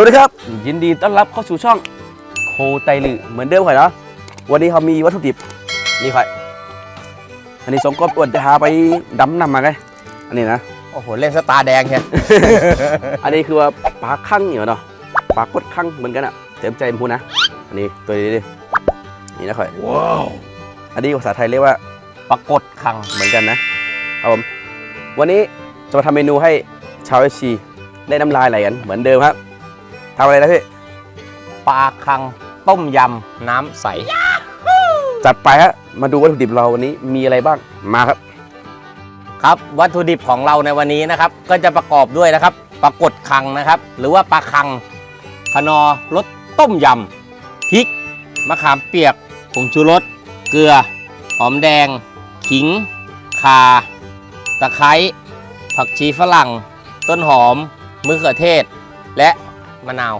วัสดีครับ ยินดีต้อนรับเข้าสู่ช่องโคไตลือเหมือนเดิมค่อยเนาะวันนี้เขามีวัตถุดิบนี่ค่อยอันนี้สองก้อนอ้วนจะหาไปดำน้ำมาไงอันนี้นะโอ้โหเล่นสตาร์แดงแค่อันนี้คือว่าปลาคั่งอยู่เนาะปลากดคั่งเหมือนกันอะเต็มใจพูดนะอันนี้ตัวนี้ดินี่นะค่อยว้าวอันนี้ภาษาไทยเรียกว่าปรากฏคังเหมือนกันนะครับผมวันนี้จะมาทำเมนูให้ชาวเอชีได้น้ำลายไหลกันเหมือนเดิมครับ ทำอะไรนะพี่ ปลาคังต้มยำน้ำใส จัดไปฮะ มาดูวัตถุดิบเราวันนี้มีอะไรบ้าง มาครับ ครับวัตถุดิบของเราในวันนี้นะครับ ก็จะประกอบด้วยนะครับปลากฏคังนะครับ หรือว่าปลาคังคนอรสต้มยำพริก มะขามเปียกผงชูรส เกลือ หอมแดง ขิงข่าตะไคร้ผักชีฝรั่ง ต้นหอม มะเขือเทศ และ มะนาว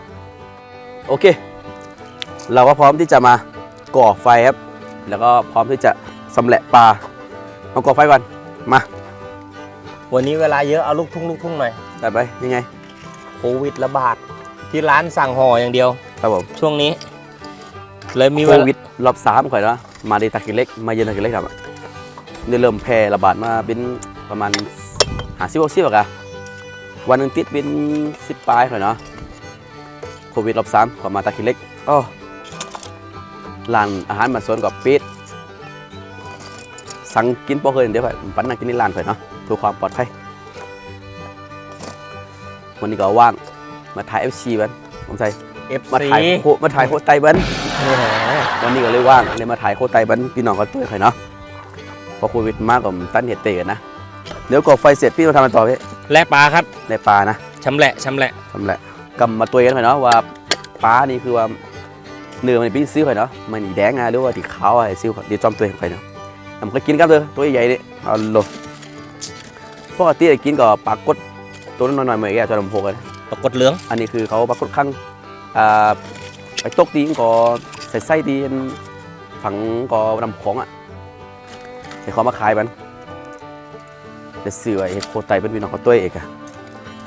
โอเค เราก็พร้อมที่จะมาก่อไฟครับ แล้วก็พร้อมที่จะสำแหละปลามาก่อไฟก่อนมาวันนี้เวลาเยอะเอาลูกทุ่งลูกทุ่งหน่อยจัดไปยังไงโควิดระบาดที่ร้านสั่งห่ออย่างเดียว ครับผมช่วงนี้ เลยมีโคเวลาวิดรอบสามข่อยเนาะมาดีตากิเล็ก มาเย็นตากิเล็กครับได้เริ่มแพร่ระบาดมาเป็นประมาณหาสิบหกสิบอะวันหนึ่งติดเป็นสิบปลายข่อยเนาะ โควิดรอบสามขอมาตากิเล็กอ้อร้านอาหารมาสวนกับปิดสั่งกินพอเคยเดี๋ยวข่อยปันนั่งกินในร้านข่อยเนาะเพื่อความปลอดภัยวันนี้ก็ว่างมาถ่ายเอฟซีบันผมใส่เอฟมาซีถ่ายโคมาถ่ายโคไตบันวันนี้ก็เลยว่างเลยมาถ่ายโคไตบันพี่น้องกันตัวใครเนาะพอโควิดมากกว่าตั้นเหตุเตะกันนะเดี๋ยวก่อไฟเสร็จพี่มาทำมันต่อพี่และปลาครับในปลานะชำแหละชำแหละทำแหละ กำมาตัวกันหน่อยเนาะว่าปลานี่คือว่าเนื้อมันเป็นซื้อไปเนาะมันอีแดงอะหรือว่าที่ขาวอะไอ้ซิวเดี๋ยวจอมตัวไปเนาะทำก็กินกันเลยตัวใหญ่ๆนี่เอาลงปกติกินก็ปลากดตัวน้อยๆเหมือนแกจะลำโพกันปรากฏเหลือง อันนี้คือเขาปรากฏข้างอ่าไปตกดีก็ใส่ไส้ดีอันฝังก็นำของอะเดี๋ยวเขามาขายมันเดี๋ยวซื้อไว้ให้โคไตเป็นพี่น้องเขาตัวเอกอะ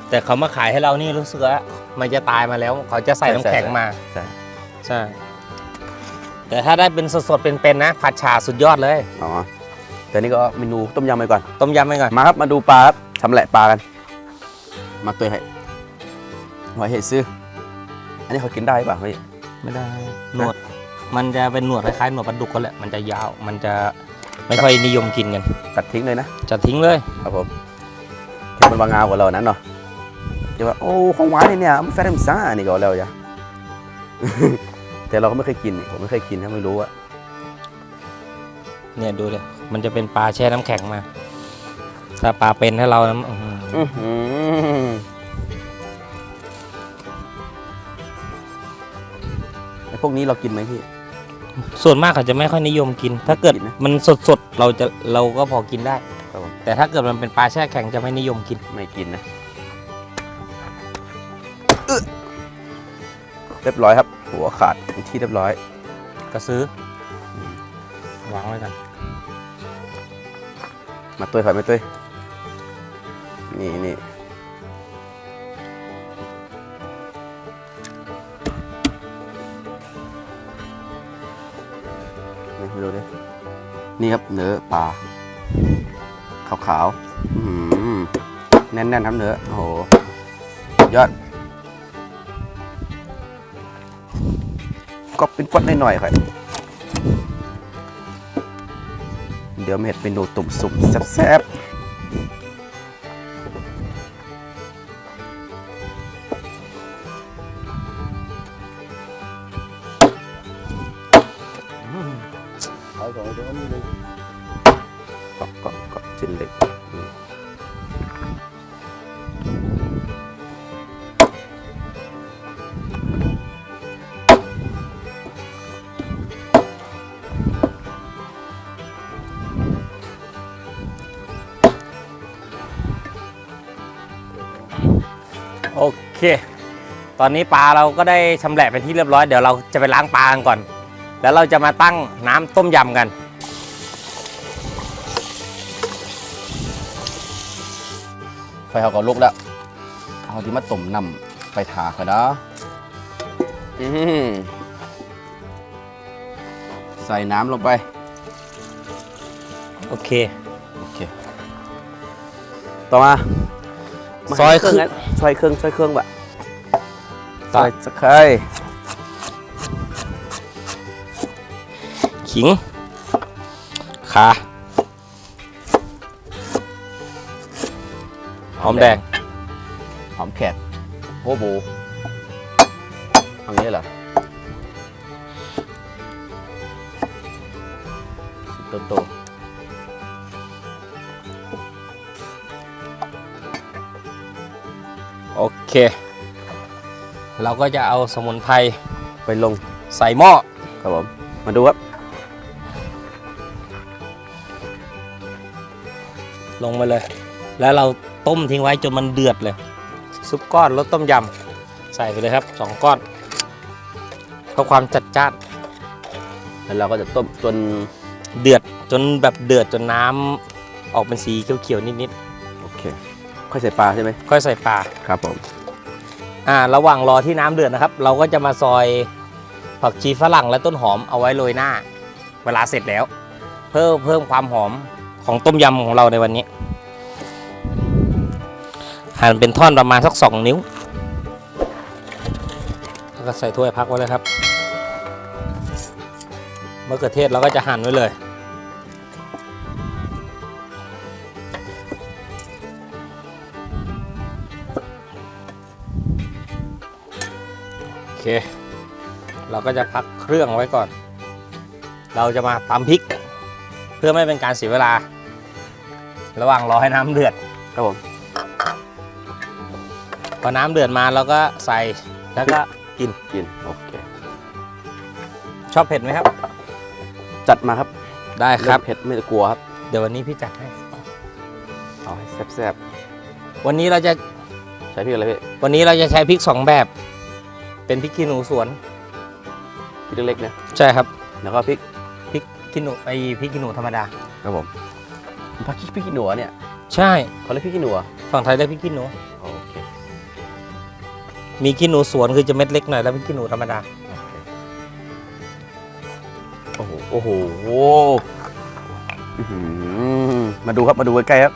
แต่เขามาขายให้เรานี่รู้สึกว่า มันจะตายมาแล้ว เขาจะใส่ใช่น้ำแข็งใช่มา ใช่ใช่แต่ถ้าได้เป็นสดๆเป็นๆนะ ผัดฉาสุดยอดเลย อ๋อแต่นี่ก็เมนูต้มยำไปก่อน ต้มยำไปก่อน มาครับมาดูปลาครับชำแหละปลากัน มาตัวให้ไว้ให้ซื้อ อันนี้เขากินได้ป่ะเฮ้ยไม่ได้ หนวด มันจะเป็นหนวดคล้ายๆหนวดปลาดุกกันแหละ มันจะยาว มันจะไม่ค่อยนิยมกินกัน ตัดทิ้งเลยนะ จะทิ้งเลย ครับผมแค่มันวางงาวกว่าเรานั้นเนาะ เดี๋ยวว่าโอ้ของหวานนี่เนี่ยมันแฟร์มซ่านี่ก็เอาแล้วจ้ะแต่เราก็ไม่เคยกินนี่ผมไม่เคยกินนะไม่รู้อะเนี่ยดูเลยมันจะเป็นปลาแช่น้ำแข็งมา ถ้าปลาเป็นให้เรานะอื้อหืออื้อหือไอ้พวกนี้เรากินไหมพี่ ส่วนมากเขาจะไม่ค่อยนิยมกิน ถ้าเกิดกินนะมันสดๆเราจะเราก็พอกินได้ครับผมแต่ถ้าเกิดมันเป็นปลาแช่แข็งจะไม่นิยมกิน ไม่กินนะ เรียบร้อยครับ หัวขาดเป็นที่เรียบร้อยก็ซื้อวางไว้กัน มาตัวถอยมาตัวนี่นี่นี่มาดูดินี่ครับเนื้อปลาขาวๆอื้อหือแน่นๆครับเนื้อโอ้โหสุดยอด ก็เป็นก้อนหน่อยๆครับเดี๋ยวเม็ดเมนูตุ่มสุ่มแซ่บ โอเค ตอนนี้ปลาเราก็ได้ชำแหละเป็นที่เรียบร้อย เดี๋ยวเราจะไปล้างปลากันก่อน แล้วเราจะมาตั้งน้ำต้มยำกัน ไฟเขาก็ลุกแล้วเอาที่มาต้มน้ำไปทาเขาเนาะอื้อหือใส่น้ำลงไป โอเค โอเค ต่อมา มาซอยเครื่องคือนะซอยเครื่องซอยเครื่องบะซซออยยสะไคร้ขิงขาหอมแดง หอมแขกโอ้โหเอันนี้เหรอโตโต เค เราก็จะเอาสมุนไพรๆไปลงใส่หม้อครับผม มาดูครับ ลงไปเลย แล้วเราต้มทิ้งไว้จนมันเดือดเลย ซุปก้อนรสต้มยำใส่ไปเลยครับสองก้อนเพื่อความจัดจ้านแล้วเราก็จะต้มจนเดือดจนแบบเดือดจนน้ำออกเป็นสีเขียวๆนิดโอเค ค่อยใส่ปลาใช่ไหมๆค่อยใส่ปลา ครับผม อ่าระหว่างรอที่น้ำเดือดนะครับ เราก็จะมาซอยผักชีฝรั่งและต้นหอมเอาไว้โรยหน้า เวลาเสร็จแล้ว เพิ่มเพิ่มความหอมของต้มยำของเราในวันนี้หั่นเป็นท่อนประมาณสักสองนิ้วแล้วก็ใส่ถ้วยพักไว้เลยครับมะเขือเทศเราก็จะหั่นไว้เลย เค เราก็จะพักเครื่องไว้ก่อน เราจะมาตำพริก เพื่อไม่เป็นการเสียเวลา ระหว่างรอให้น้ำเดือดครับผมพอน้ำเดือดมาเราก็ใส่แล้วก็กินกินโอเคชอบเผ็ดไหมครับ จัดมาครับได้ครับเผ็ดไม่กลัวครับ เดี๋ยววันนี้พี่จัดให้เอาให้แซ่บวันนี้เราจะๆใช้พริกอะไรพี่วันนี้เราจะใช้พริกสองแบบ เป็นพริกขี้หนูสวนพริกเล็กๆนะใช่ครับแล้วก็พริกพริกขี้หนูไอพริกขี้หนูธรรมดาครับผมผักพริกขี้หนูเนี่ยใช่เขาเรียกพริกขี้หนูเหรอฝั่งไทยเรียกพริกขี้หนูโอเคมีขี้หนูสวนคือจะเม็ดเล็กหน่อยแล้วพริกขี้หนูธรรมดาโอเคโอ้โหโอ้โหอื้อหือมาดูครับมาดูใกล้ๆครับ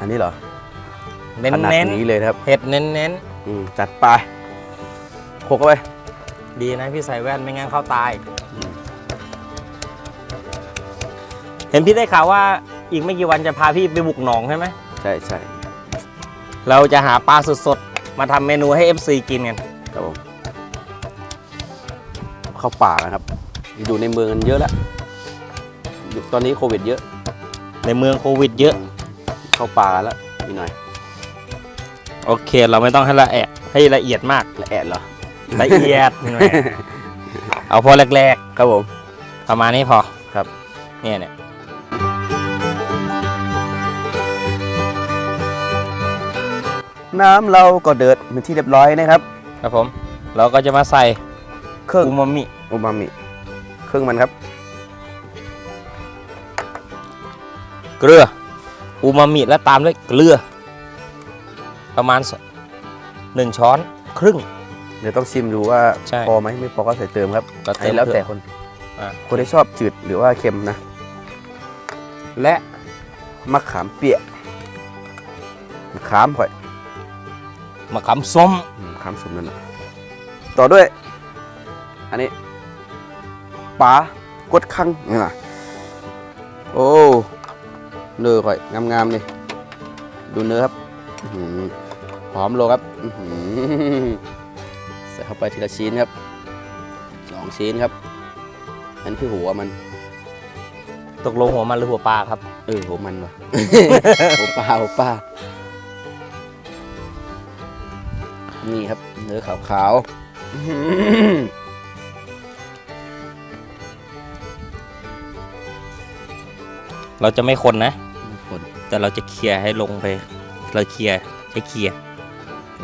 อันนี้เหรอเน้นขนาดเน้นนี้เลยนะครับเผ็ดเน้นเน้น อืมจัดไปโขกเข้าไป ดีนะพี่ใส่แว่นไม่งั้นเข้าตายอืมเห็นพี่ได้ข่าวว่าอีกไม่กี่วันจะพาพี่ไปบุกหนองใช่ไหม ใช่ใช่เราจะหาปลาสดๆ มาทำเมนูให้ FC กินกัน ครับผมเข้าป่านะครับ อยู่ในเมืองกันเยอะแล้วอยู่ตอนนี้โควิดเยอะ ในเมืองโควิดเยอะ เข้าป่าแล้วอีกหน่อย โอเค เราไม่ต้องให้ละเอียดให้ละเอียดมากและแอดเหรอละเอียดหน่อยเอาพอแรกครับผม ๆประมาณนี้พอครับ เนี่ยเนี่ยน้ำเราก็เดือดเป็นที่เรียบร้อยนะครับ ครับผม เราก็จะมาใส่เครื่องอูมามิอูมามิเครื่องมันครับ เกลืออูมามิแล้วตามด้วยเกลือ ประมาณสหนึ่งช้อนครึ่ง เดี๋ยวต้องชิมดูว่าใช่พอไหมไม่พอก็ใส่เติมครับก็อันเติมนี้แล้วแต่คนอะคนที่ชอบจืดหรือว่าเค็มนะ และมะขามเปียกมะขามค่อยมะขามส้มอืมมะขามสมนั่นนะต่อด้วย อันนี้ปลากดคังนี่นะโอ้เนื้อค่อยงามๆนี่ดูเนื้อครับอื้อหือ หอมโลครับอื้อหือใส่เข้าไปทีละชิ้นครับสองชิ้นครับอันนคือหัวมันตกลงหัวมันหรือหัวปลาครับเออหัวมันวะหัวปลาหัวปลานี่ครับ เนื้อขาวๆอื้อหือเราจะไม่คนนะคนแต่เราจะเคลียร์ให้ลงไป เราเคลียร์ใช้เคลียร์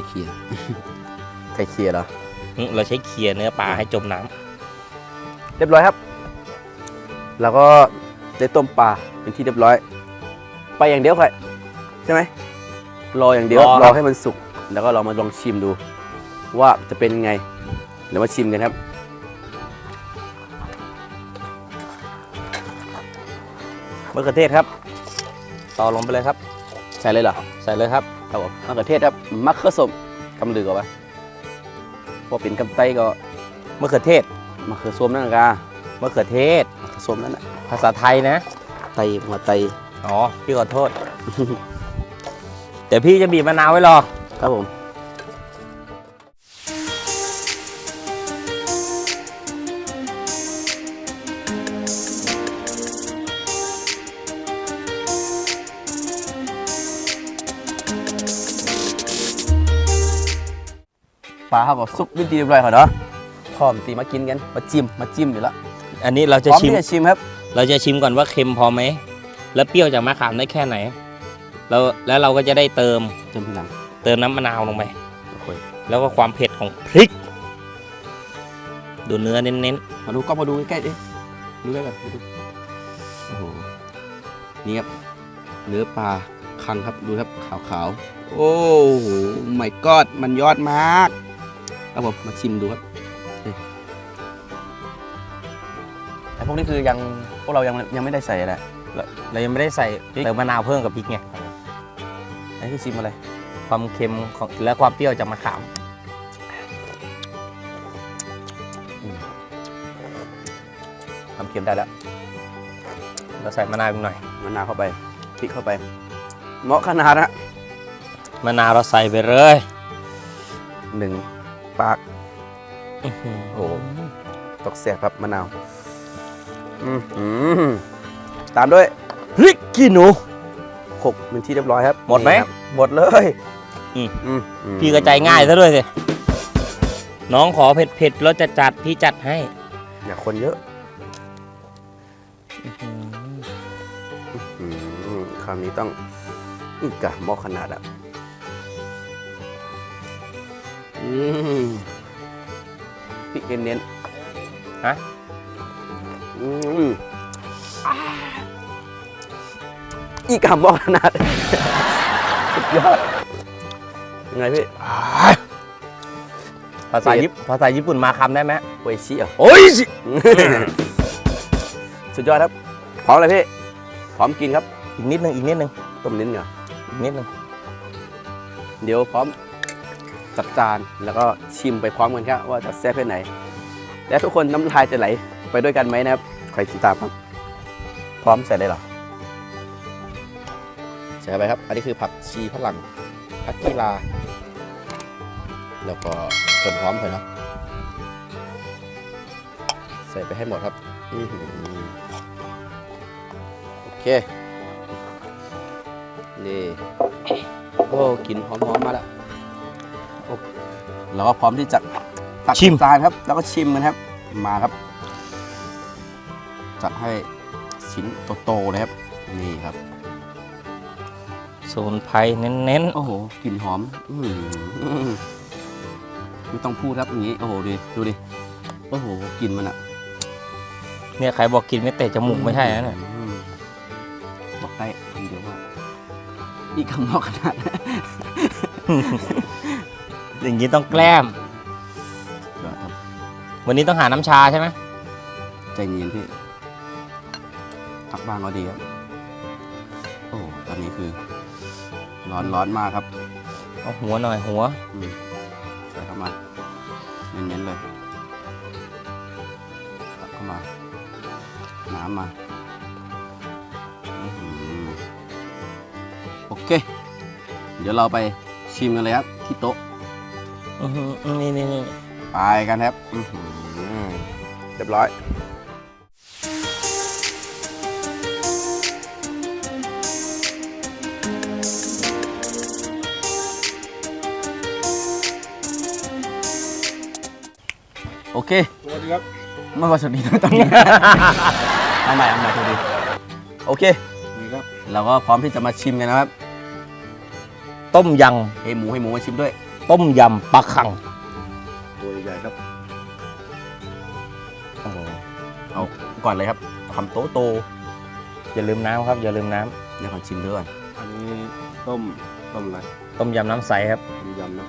ไก่เคียร์ไก่เคียร์เหรออืมเราใช้เคลียร์เนื้อปลาให้จมน้ำเรียบร้อยครับ แล้วก็ได้ต้มปลาเป็นที่เรียบร้อย ไปอย่างเดียวค่อยใช่ไหมรออย่างเดียวรอให้มันสุก แล้วก็เรามาลองชิมดู ว่าจะเป็นไง เดี๋ยวมาชิมกันครับ มะเขือเทศครับ ต่อลงไปเลยครับ ใส่เลยเหรอ ใส่เลยครับ ครับผมมะเขือเทศครับมะเขือส้มกำลือก่อนปะพอเป็นกำไตก็มะเขือเทศมะเขือส้มนั่นกามะเขือเทศมะเขือส้มนั่นน่ะภาษาไทยนะ ไตหัวไตอ๋อพี่ขอโทษ เดี๋ยวพี่จะบีบมะนาวไว้รอครับผม ปลาเขาก็ซุปวิธีเรียบร้อยเขาเนาะพร้อมตีมากินกันมาจิ้มมาจิ้มอยู่แล้วอันนี้เราจะพร้อมชิม ที่จะชิมครับ เราจะชิมก่อนว่าเค็มพอไหม แล้วเปรี้ยวจากมะขามได้แค่ไหนแล้วแล้วเราก็จะได้เติมเติมทีหลังเติมน้ำมะนาวลงไป โอเคแล้วก็ความเผ็ดของพริก ดูเนื้อเน้นมาดูกล้องมาดูใกล้ๆดิดูใกล้กันดูโอ้โหนี่ครับเนื้อปลาคังครับดูครับขาวๆโอ้โหไม่กอดมันยอดมาก ครับผมมาชิมดูครับนี่แต่พวกนี้คือยังพวกเรายังยังไม่ได้ใส่อะไรๆเรายังไม่ได้ใส่พริก เติมมะนาวเพิ่มกับพริกไงอันนี้คือชิมอะไร ความเค็มของและความเปรี้ยวจากมะขามทำเค็มได้แล้วเราใส่มะนาวอีกหน่อยมะนาวเข้าไปพริกเข้าไปเหมาะขนาดนะมะนาวเราใส่ไปเลยหนึ่ง ปากอื้อหือโอ้ตกเสียบครับมะนาวอือหือตามด้วยพริกขี้หนูหกเป็นที่เรียบร้อยครับ หมดไหมนี่ครับหมดเลยอืมอืมอืมพี่กระจายง่ายซะด้วยสิน้องขอเผ็ดเผ็ดๆแล้วจะจัดพี่จัดให้ อย่าคนเยอะอื้อหืออืมคำนี้ต้องอีกอะหม้อขนาดอะ อืมพริกเน้นๆฮะอืมอ่าอีกอะหม้อขนาด สุดยอดยังไงพี่ ภาษาญี่ปุ่นภาษาญี่ปุ่นมาคำได้ไหมโออิชิเหรอะโอ้ยสิสุดยอดครับ พร้อมเลยพี่ พร้อมกินครับ อีกนิดนึงอีกนิดนึงต้มลิ้นเหรอ อีกนิดนึง เดี๋ยวพร้อม จัดจาน แล้วก็ชิมไปพร้อมกันครับว่าจะแซ่บแค่ไหน และทุกคนน้ำลายจะไหลไปด้วยกันไหมนะครับใครติดตามครับ พร้อมใส่เลยเหรอใส่ไปครับ อันนี้คือผักชีฝรั่งผักกีลา แล้วก็ต้นหอมเถอะเนาะใส่ไปให้หมดครับอืโอเค นี่ โอ้กลินหอมๆมาแล้ว เราก็พร้อมที่จะตักชิมจานครับ แล้วก็ชิมกันครับ มาครับ จัดให้ชิ้นโตๆเลยครับ นี่ครับสมุนไพรเน้นโอ้โห กลิ่นหอมอื้อหือไม่ต้องพูดครับอย่างนี้ โอ้โหดูดูดิ โอ้โห กลิ่นมันอะๆเนี่ยใครบอกกินไม่เตะจมูกไม่ใช่นะเนี่ยอืมบอกได้คำเดียวว่า อีกคำบอกขนาดนั้น อย่างนี้ต้องแกล้มเดี๋ยวครับวันนี้ต้องหาน้ำชาใช่ไหมใจเย็นพี่พักบ้างก็ดีครับ โอ้ตอนนี้คือ ร้อนร้อนมากครับเอาหัวหน่อยหัว อืมใส่เข้ามาเน้นๆเลยตักเข้ามา น้ำมาอื้อหือโอเค เดี๋ยวเราไปชิมกันเลยครับที่โต๊ะ อื้อหือนี่นี่นี่ไปกันครับอื้อหือเรียบร้อย โอเคสวัสดีครับไม่ว่าสวัสดีนะตอนนี้ เอาใหม่เอาใหม่สวัสดีโอเค นี่ครับเราก็พร้อมที่จะมาชิมกันนะครับ ต้มยให้หมูให้หมูมาชิมด้วยำ ต้มยำปลาคังตัวใหญ่ครับ โอ้โหเอาก่อนเลยครับคำโตโตอย่าลืมน้ำครับ อย่าลืมน้เดี๋ยวขอชิมด้วยก่อนอันนี้ต้มต้มอะไรำต้มยำน้ำใสครับ ต้มยำนะ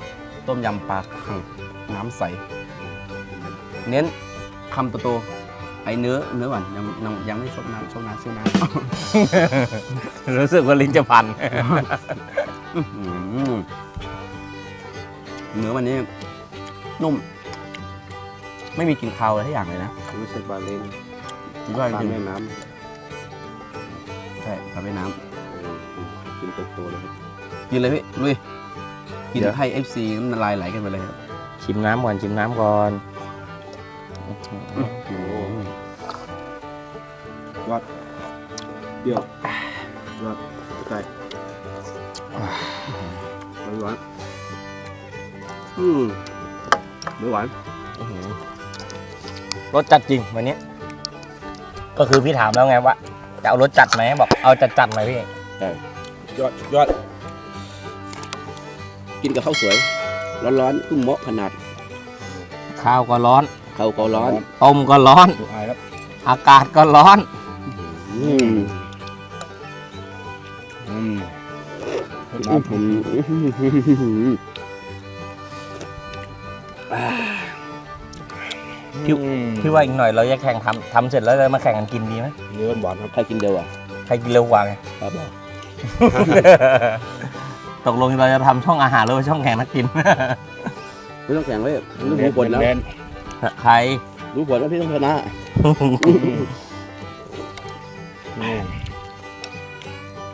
ต้มยำปลาคังน้ำใส เน้นคำโตๆไอเนื้อเนื้อหวานยังยังยังไม่ชดน้ำชดน้ำชดน้ำ รู้สึกว่าลิ้นจะพัน อื้อหือ เนื้อวันนี้นุ่ม ไม่มีกลิ่นคาวอะไรทุกอย่างเลยนะไม่ใช่ปลาเล้งสุดยอดปลาจริงแม่น้ใช่ปลาแม่น้ำเออกินโตๆเลยครับำกินเลยพี่ลุยกินให้ FC น้ำลายไหลกันไปเลยครับชิมน้ำก่อนชิมน้ำก่อนโอ้ยอดเปรี้ยว อืมไม่หวานรสจัดจริงวันนี้ ก็คือพี่ถามแล้วไงว่าจะเอารสจัดไหมบอกเอาจัดจัดๆหน่อยพี่ยอดยอด กินกับข้าวสวย ร้อนๆกุ้งเหมาะขนาดข้าวก็ร้อนข้าวก็ร้อนต้มก็ร้อน ดูอายครับอากาศก็ร้อน อืมอืมอื้อหือพี่ พี่ว่าอีกหน่อยเราจะแข่งทำทำเสร็จแล้วเรามาแข่งกันกินดีไหมเนื้อหวานครับใครกินเดียวอะใครกินเร็วกว่าไงครับตกลงเราจะทำช่องอาหารหรือว่าช่องแข่งนักกิน ไม่ต้องแข่งไว้รู้ผลแล้วแน่นใครรู้ผลแล้วพี่ต้องชนะๆอืม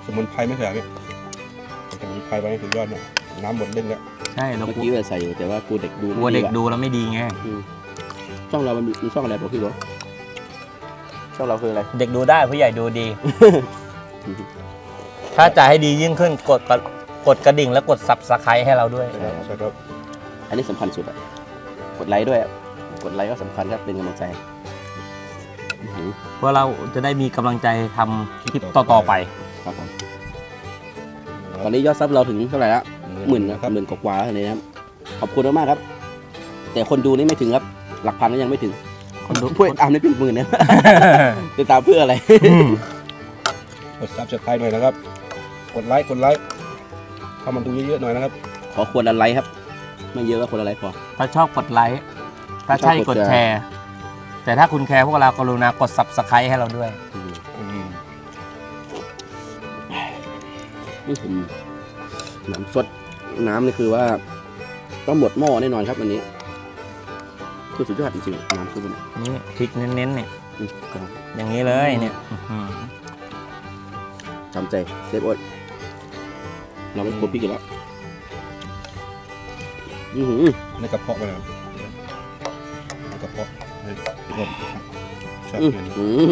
สมุนไพรไม่ใช่เหรอพี่สมุนไพรไปนี่สุดยอดเนี่ยน้ำหมดเด้งแล้วใช่เราเมื่อกลัวกี้ว่าใส่อยู่แต่ว่ากูเด็กดูกลัวเด็กไม่ดูแล้วไม่ดีไงอะ ช่องเรามันมีช่องอะไรบอกพี่บอกช่องเราคืออะไร เด็กดูได้ผู้ใหญ่ดูดี ถ้าจะให้ดียิ่งขึ้นกดกระกดกระดิ่งแล้วกด subscribe ให้เราด้วยใช่ครับใช่ครับ อันนี้สำคัญสุดอะกดไลค์ด้วยอะกดไลค์ก็สำคัญครับเป็นกำลังใจอื้อหือเพื่อเราจะได้มีกำลังใจทำคลิปต่อๆไป ครับผมตอนนี้ยอดซับเราถึงเท่าไหร่ละหมื่นนะครับหมื่นกว่าๆแล้วนี้นะครับขอบคุณมากๆครับ แต่คนดูนี่ไม่ถึงครับ หลักพันก็ยังไม่ถึงคนดูพูดตามนี่เป็นหมื่นนะติดตามเพื่ออะไรกดซับสไครต์หน่อยนะครับ กดไลค์กดไลค์เข้ามาดูเยอะๆหน่อยนะครับ ขอควรอะไรครับ ไม่เยอะก็คนอะไรพอถ้าชอบกดไลค์ถ้าใช่ชอบกกดดแชแชร์ร์ แต่ถ้าคุณแคร์พวกเรากรุณากด subscribe ให้เราด้วยอืมนี่ผมน้ำสดน้ำนี่คือว่าต้องหมดหม้อแน่นอนครับวันนี้ คือสุดยอดจริงๆน้ำซุปมันนี่พริกเน้นๆเนี่ยอืมครับอย่างนี้เลยเนี่ยอื้อหือจำใจเซฟโอ๊ตเราไม่กลัวพริกอีกแล้วอือหือในกระเพาะไปแล้วในกระเพาะให้รสชอบอื้อเย็นหือ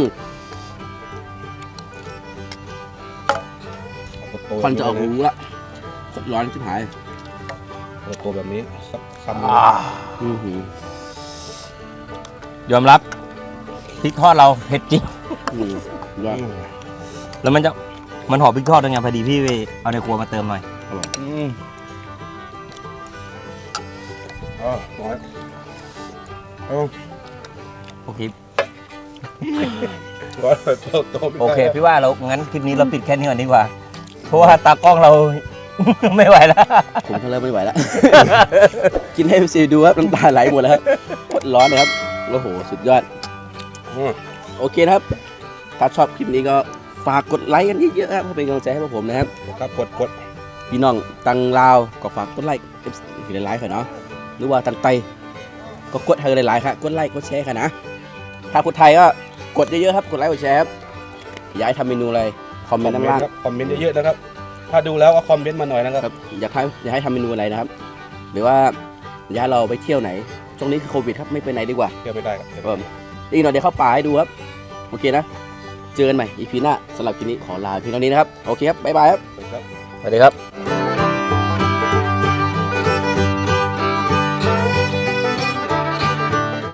เอาโตควันจะออกหูละร้อนชิบหายเอาโตแบบนี้สักซ้ำอ่าอือหือ ยอมรับพริกทอดเราเผ็ดจริง อืมยอดแล้วมันจะมันหอมพริกทอดด้วยไงพอดีพี่ไปเอาในครัวมาเติมหน่อยอืมอ๋อน้อยเอาโอเคร้อยโตโตไม่โอได้เค พี่ว่าเรางั้นคลิปนี้เราปิดแค่นี้ก่อนดีกว่า เพราะว่าตากล้องเรา ไม่ไหวแล้ว ผมก็เริ่มไม่ไหวแล้ว กินให้ซีดูครับน้ำตาไหลหมดแล้วครับโคตรร้อนเลยครับโอ้โห สุดยอดอืมโอเคนะครับ ถ้าชอบคลิปนี้ก็ฝากกดไลค์กันเยอะๆครับเพื่อเป็นกำลังใจให้พวกผมนะครับครับกดกดพี่น้องตังลาวก็ฝากกดไลค์ให้หลายๆค่ะเนาะหรือว่าตังไตก็กดให้หลายๆค่ะกดไลค์กดแชร์ค่ะนะถ้าคนไทยก็กดเยอะๆครับกดไลค์กดแชร์ครับอยากให้ทำเมนูอะไรคอมเมนต์ด้านล่างครับคอมเมนต์เยอะๆนะครับถ้าดูแล้วก็คอมเมนต์มาหน่อยนะครับครับอยากให้อยากให้ทำเมนูอะไรนะครับ หรือว่าอยากให้เราไปเที่ยวไหน ช่วงนี้คือโควิดครับไม่ไปไหนดีกว่า เที่ยวไม่ได้ครับครับอีกหน่อยเดี๋ยวเข้าป่าให้ดูครับ โอเคนะ เจอกันใหม่อีพีหน้าสำหรับคลิปนี้ขอลาเพียงเท่านี้นะครับ โอเคครับ บ๊ายบายครับครับสวัสดีครับ